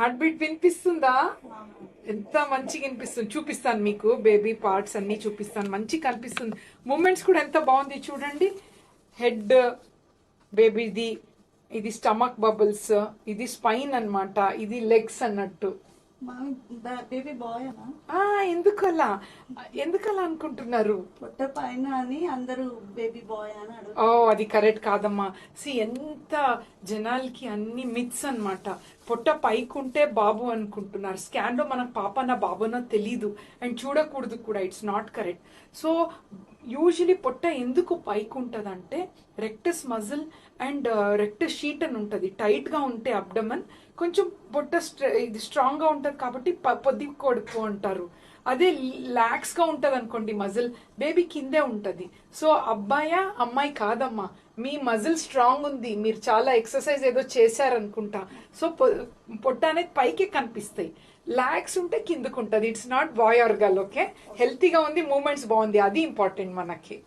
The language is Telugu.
హార్ట్ బీట్ వినిపిస్తుందా? ఎంత మంచిగా వినిపిస్తుంది. చూపిస్తాను మీకు. బేబీ పార్ట్స్ అన్ని చూపిస్తాను. మంచిగా కనిపిస్తుంది. మూమెంట్స్ కూడా ఎంత బాగుంది చూడండి. హెడ్ బేబీది ఇది స్టమక్ బబుల్స్ ఇది స్పైన్ అన్నమాట. ఇది లెగ్స్ అన్నట్టు. బేబీ బాయ్ అనా? ఆ ఎందుకలా? ఎందుకలా అనుకుంటున్నారు? పొట్ట పైన అని అందరూ బేబీ బాయ్ అని ఓ అది కరెక్ట్ కాదమ్మా. సి ఎంత జనాలకి అన్ని మిత్స్ అన్నమాట. పొట్ట పైకుంటే బాబు అనుకుంటున్నారు. స్కాన్లో మనకు పాపన బాబునో తెలీదు. అండ్ చూడకూడదు కూడా. It's not correct so usually పొట్ట ఎందుకు పైకి ఉంటుంది అంటే rectus muscle and rectus sheath అని ఉంటుంది. టైట్గా ఉంటే అబ్డమన్ కొంచెం పొట్ట స్ట్ర- ఇది స్ట్రాంగ్గా ఉంటుంది కాబట్టి ప- పొద్దు కొడుకు అంటారు. అదే లాక్స్గా ఉంటది అనుకోండి మజిల్ బేబీ కిందే ఉంటది. సో అబ్బాయా అమ్మాయి కాదమ్మా మీ మజిల్ స్ట్రాంగ్ ఉంది మీరు చాలా ఎక్సర్సైజ్ ఏదో చేశారనుకుంటా. సో పొట్ట అనేది పైకి కనిపిస్తాయి. లాక్స్ ఉంటే కిందకు ఉంటుంది it's not boy or girl okay హెల్తీగా ఉంది మూమెంట్స్ బాగుంది అది ఇంపార్టెంట్ మనకి.